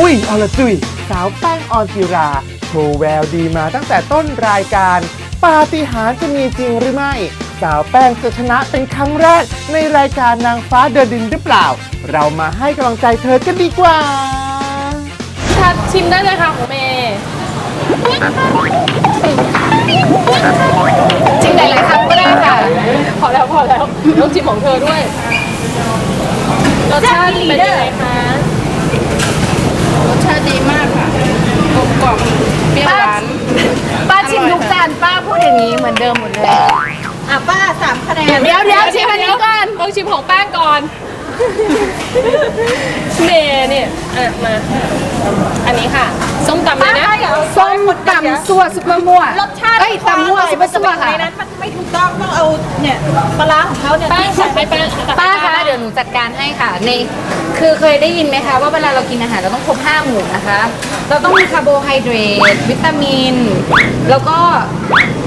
อุ้ยอรจุยสาวแป้งออนจิราโชว์แววดีมาตั้งแต่ต้นรายการ ปาฏิหาริย์จะมีจริงหรือไม่ สาวแป้งจะชนะเป็นครั้งแรก ในรายการนางฟ้าเดินดินหรือเปล่า เรามาให้กำลังใจเธอกันดีกว่าทัดชิมได้เลยค่ะของเมย์ ชิมหลายๆครั้งก็ได้ค่ะ พอแล้วพอแล้วต้องชิมของเธอด้วยรสชาติเป็นยังไงคะรสชาติดีมากค่ะกลมกล่อมเปรี้ยวหวานป้าชิมทุกจานป้าพูดอย่างนี้เหมือนเดิมหมดเลย อะป้าสามคะแนน เดี๋ยวเดี๋ยวชิมอันนี้ก่อนต้องชิมของแป้งก่อน เมย์เนี่ยอะมา อันนี้ค่ะ ส้มตำเลยนะ ส้มตำซั่วซุปมะม่วรสชาติเอ้ยตำมั่วซุปมะซั่วค่ะ ในนั้นมันไม่ถูกต้องต้องเอาเนี่ยปลาร้าของเขาเนี่ยแป้งใส่ไปแป้งตักให้ป้าคะเดี๋ยวหนูจัดการให้ค่ะ ในคือเคยได้ยินไหมคะว่าเวลาเรากินอาหารเราต้องครบห้าหมู่นะคะ เราต้องมีคาร์โบไฮเดรตวิตามิน แล้วก็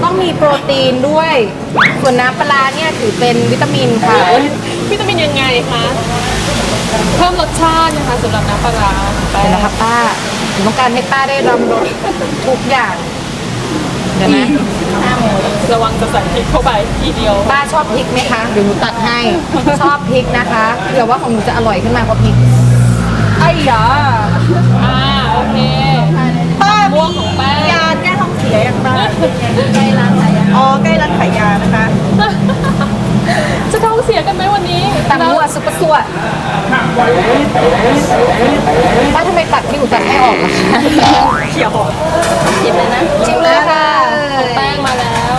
ต้องมีโปรตีนด้วย ส่วนน้ำปลาร้าเนี่ยถือเป็นวิตามินค่ะ วิตามินยังไงคะเพิ่มรสชาตินะคะสำหรับน้ำปลาร้าแป้เดี๋ยวงนะคะป้าหนูต้องการให้ป้าได้รำรสทุกอย่าง เดี๋ยวนะ ระวังจะใส่พริกเข้าไปทีเดียวป้าชอบพริกไหมคะ เดี๋ยวหนูตัดให้ ชอบพริกนะคะเผื่อว่าของหนูจะอร่อยขึ้นมาเพราะพริก ไอ้ยาอ่าโอเคป้าม่วงของแป้งยาแก้ท้องเสียอย่างป้าใกล้ร้านขายยา อ๋อ ใกล้ร้านขายยานะคะจะท้องเสียกันไหมวันนี้ ตำมั่ วซุปเปอร์ซัวป้าทำไมตัดที่หนูตัดไม่ออกล่ะคะเขียวชิมเลยนะชิมเลยค่ะแป้งมาแล้ว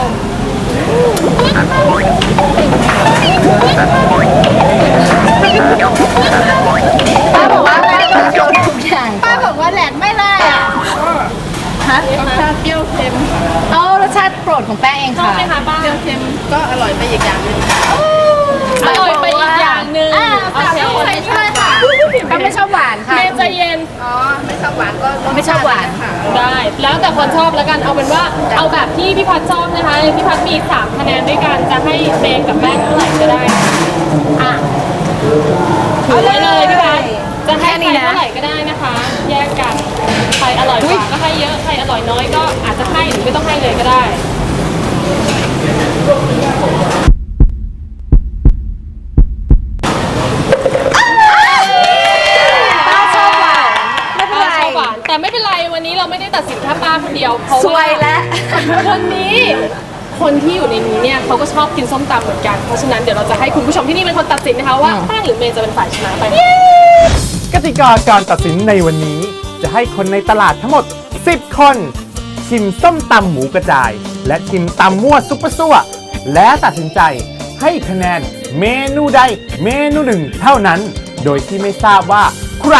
ป้าบอกว่าป้าต้องโยนทุกอย่างป้าบอกว่าแหลกไม่ได้อะฮะรสชาติเปรี้ยวเค็มเอารสชาติโปรดของแป้งเองชอบค่ะไหมคะป้าเปรี้ยวเค็มก็อร่อยไปอีกอย่างหนึง หวานค่ะเมย์ใจเย็นอ๋อไม่ชอบหวานก็ไม่ชอบหวานค่ะได้ แล้วแต่คนชอบแล้วกันเอาเป็นว่าเอาแบบที่พี่พัดชอบนะคะพี่พัดมี3คะแนนด้วยกันจะให้เมย์กับแป้งเท่าไหร่ก็ได้อะถือไว้เลยพี่พัดจะให้ใครเท่าไหร่ก็ได้นะคะ แยกกันใครอร่อยกว่าก็ให้เยอะใครอร่อยน้อยก็อาจจะให้หรือไม่ต้องให้เลยก็ได้ ป้าชอบหวานไม่เป็น ป้า ไร ชอบหวานแต่ไม่เป็นไรวันนี้เราไม่ได้ตัดสินแค่ ป้าคนเดียวเพราะสว่าวยแล้ววันนี้ คนที่อยู่ในนี้เนี่ยเขาก็ชอบกินส้มตำเหมือนกัน เพราะฉะนั้นเดี๋ยวเราจะให้คุณผู้ชมที่นี่เป็นคนตัดสินนะคะว่าแป้งหรือเมย์จะเป็นฝ่ายชนะไป กติกาการตัดสินในวันนี้ จะให้คนในตลาดทั้งหมด 10 คน ชิมส้มตำหมูกระจาย และชิมตำมั่วซุปเปอร์ซั่วและตัดสินใจให้คะแนนเมนูใดเมนูหนึ่งเท่านั้น โดยที่ไม่ทราบว่า ใคร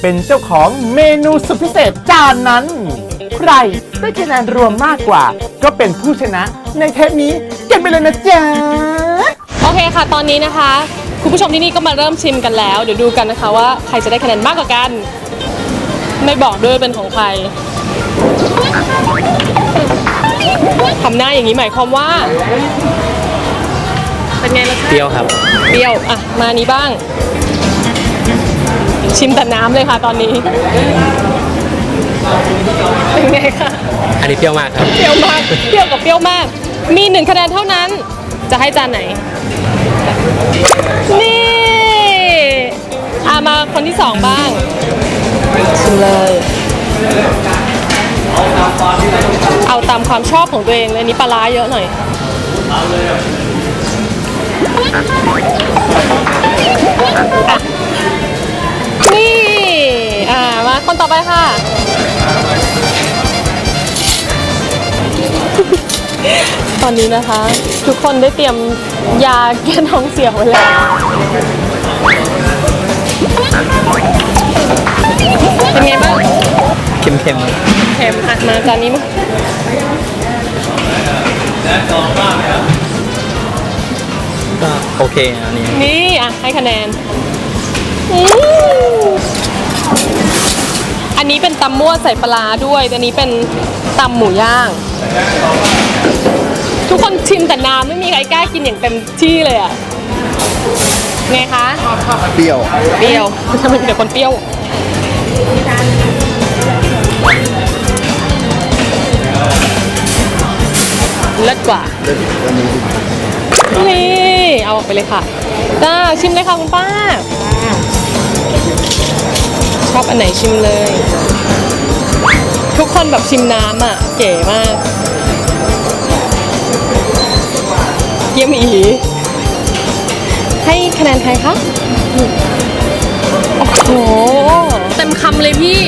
เป็นเจ้าของเมนูสุดพิเศษจานนั้น ใครได้คะแนนรวมมากกว่า ก็เป็นผู้ชนะในเทปนี้กันไปเลยนะจ๊ะ โอเคค่ะ ตอนนี้นะคะ คุณผู้ชมที่นี่ก็มาเริ่มชิมกันแล้ว เดี๋ยวดูกันนะคะว่าใครจะได้คะแนนมากกว่ากัน ไม่บอกด้วยเป็นของใครทำหน้าอย่างนี้หมายความว่า เป็นไงรสชาติเปรี้ยวครับ เปรี้ยว อะ มานี้บ้าง ชิมแต่น้ำเลยค่ะตอนนี้ เป็นไงคะอันนี้เปรี้ยวมากครับ เปรี้ยวมากเปรี้ยวกับเปรี้ยวมาก มีหนึ่งคะแนนเท่านั้น จะให้จานไหน นี่อามาคนที่สองบ้างชิมเลย เอาตามความชอบของตัวเองเลยอันนี้ปลาร้าเยอะหน่อยอะนี่ อ่า มาคนต่อไปค่ะ ตอนนี้นะคะ ทุกคนได้เตรียมยาแก้ท้องเสียไว้แล้วเป็นไงบ้างเค็มเค็มอะมาจานนี้มั้งๆก็โอเคอันนี้ นี่อะให้คะแนนอืมอั นนี้เป็นตำมั่วใส่ปลาร้าด้วยแต่อันนี้เป็นตำหมูย่าง ทุกคนชิมแต่น้ำไม่มีใครกล้ากินอย่างเต็มที่เลยอะไงคะเปรี้ยวเปรี้ยวทำไมมีแต่คนเปรี้ยวเลิศกว่านี่เอาออกไปเลยค่ะจ้าชิมเลยค่ะคุณป้า ชอบอันไหนชิมเลย ทุกคนแบบชิมน้ำอะ เก๋มาก เยี่ยมอีให้คะแนนใครคะโอ้โหเต็มคำเลยพี่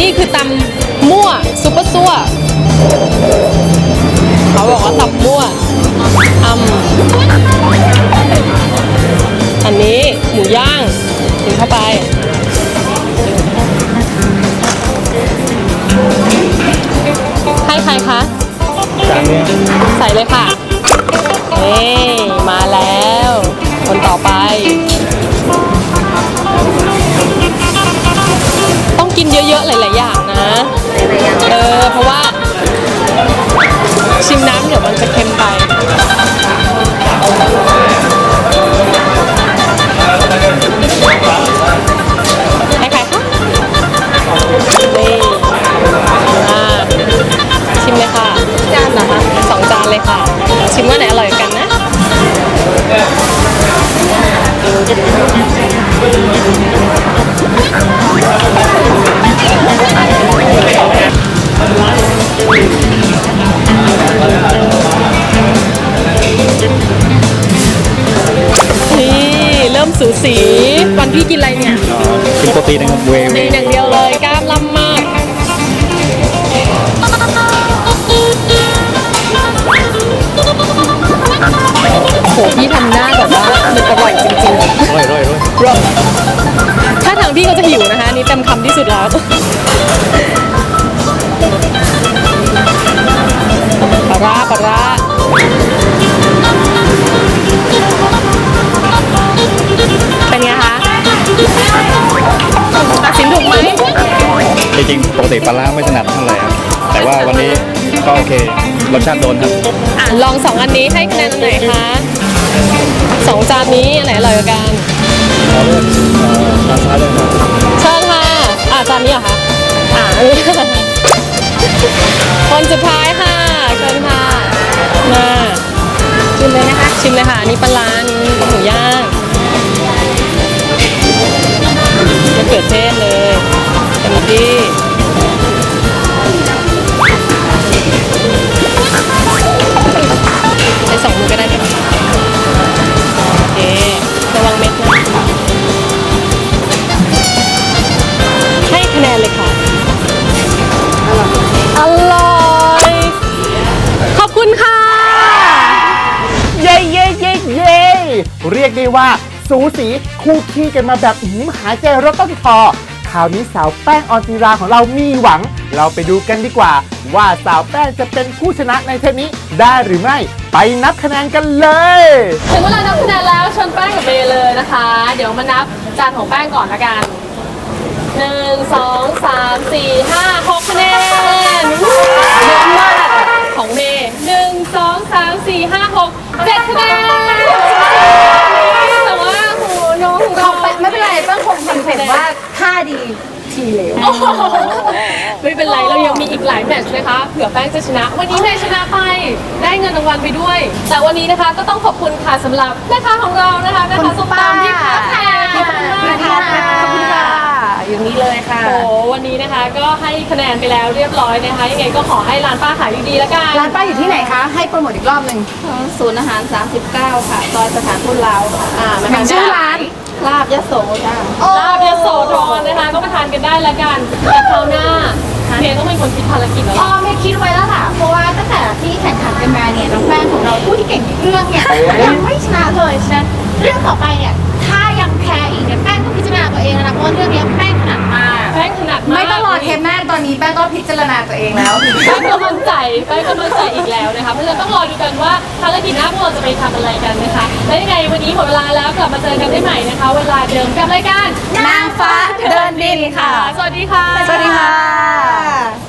นี่คือตำมั่วซุปเปอร์ซัวเขาบอกว่าตำมั่วอำอันนี้หมูย่างกินเข้าไป ให้ใครคะใส่เลยค่ะนี่มาแล้ว คนต่อไป ต้องกินเยอะๆหลายๆอย่างนะเออเพราะว่า ชิมน้ำเดี๋ยวมันจะเค็มไป พี่ทำหน้าแบบว่ามันอร่อยจริงร่อยร่อยร่อยๆรสถ้าทางพี่ก็จะหิวนะคะอันนี่เต็มคำที่สุดแล้ว ปลาร้าปลาร้าเป็นไงคะตัดสินถูกไหมจริงๆปกติปลาร้าไม่ถนัดเท่าไหร่ครับแต่ว่าวันนี้ก็โอเครสชาติโดนครับ อะลองสองอันนี้ให้คะแนนอันไหนคะ สองจานนี้อันไหนอร่อยกว่ากันขอเลือกปลาร้าเลยครับเชิญค่ะอะจานนี้เหรอคะอะอันนี้คนสุดท้ายค่ะเชิญค่ะมาชิมเลยนะคะชิมเลยค่ะอันนี้ปลาร้า ว่าสูสีคู่ขี้กันมาแบบอื้อหือหายใจรถต้นคอคราวนี้สาวแป้งออนจีราของเรามีหวัง เราไปดูกันดีกว่า ว่าสาวแป้งจะเป็นผู้ชนะในเทปนี้ได้หรือไม่ ไปนับคะแนนกันเลย ถึงเวลานับคะแนนแล้วชนแป้งกับเมย์เลยนะคะ เดี๋ยวมานับจานของแป้งก่อนละกันหนึ่งสองสามสี่ห้าหกคะแนนวู้เยอะมากของเมย์หนึ่งสองสามสี่ห้าหกเจ็ดคะแนนแต่ว่าโหน้องของเรา ไม่เป็นไรเปิ้ลคงคอนเซ็ปต์ว่าท่า ดีทีเหลว ไม่เป็นไรเรายังมีอีกหลายแมตช์นะคะเผื่อแป้งจะชนะ วันนี้เมย์ชนะไปได้เงินรางวัลไปด้วย แต่วันนี้นะคะก็ต้องขอบคุณค่ะสำหรับแม่ค้าของเรานะคะแม่ค้าส้มตำที่พักแพงขอบคุณมากค่ะขอบคุณค่ะ อย่างนี้เลยค่ะ โอ้โหวันนี้นะคะก็ให้คะแนนไปแล้วเรียบร้อยนะคะยังไงก็ขอให้ร้านป้าขายดีๆแล้วกันร้านป้าอยู่ที่ไหนคะ ให้โปรโมทอีกรอบหนึ่งศูนย์อาหาร 39 ค่ะซอยสถานทูตลาวค่ะอ่ามาอย่างชื่อร้าน ลาบยะโสจ้าลาบยโสธรนะคะ ก็มาทานกันได้แล้วกัน แต่คราวหน้าเมย์ต้องเป็นคนคิดภารกิจแล้ว อ๋อล่ะไม่คิดไว้แล้วค่ะ เพราะว่าตั้งแต่ที่แข่งขันกันมาเนี่ยน้องแป้งของเราผู้ที่เก่งทุกเรื่องเนี่ยยังไม่ชนะเลยฉะนั้นเรื่องต่อไปเนี่ยถ้ายังแพ้อีกเนี่ยแป้งต้องพิจารณาตัวเองแล้วนะเพราะว่าเรื่องเนี้ยแป้งถนัดมากแป้งขนาดมากไม่ต้องรอเทปหน้าตอนนี้แป้งก็พิจารณาตัวเองแล้ว แป้งก็มั่นใจแป้งก็มั่นใจอีกแล้วนะคะ เพราะฉะนั้นต้องรอดูกันว่าภารกิจหน้าพวกเราจะไปทำอะไรกันนะคะ และยังไงวันนี้หมดเวลาแล้วกลับมาเจอกันได้ใหม่นะคะ เวลาเดิมกับรายการนางฟ้าเดินดินค่ะ สวัสดีค่ะ สวัสดีค่ะ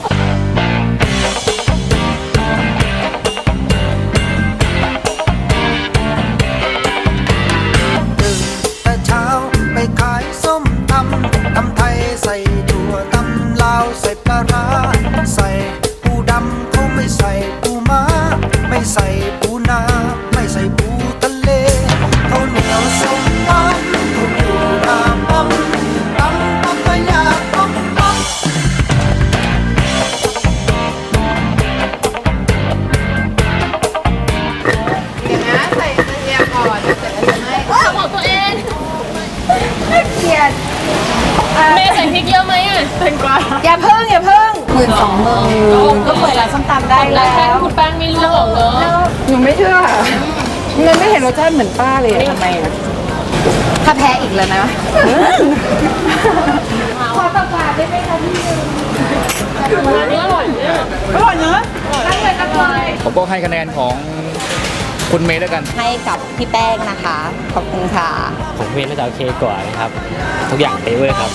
เยอะไหมอะแตงกวาอย่าเพิ่งอย่าเพิ่งหมื่นสองหมื่นก็เปิดร้านส้มตำได้แล้แล้ววคุณแป้งไม่รู้หรอกเนอะหนูไม่เชื่อมันไม่เห็นรสชาติเหมือนป้าเลยทำไมอะถ้าแพ้อีกแล้วนะขอประกาศได้ไหมคะพี่อันนี้อร่อยเนี่ยอร่อยเนอะอร่อยอร่อยผมก็ให้คะแนนของคุณเมย์แล้วกัน ให้กับพี่แป้งนะคะ ขอบคุณค่ะของเพื่อนน่าจะโอเคกว่านะครับ ทุกอย่างเฟเวอร์ครับ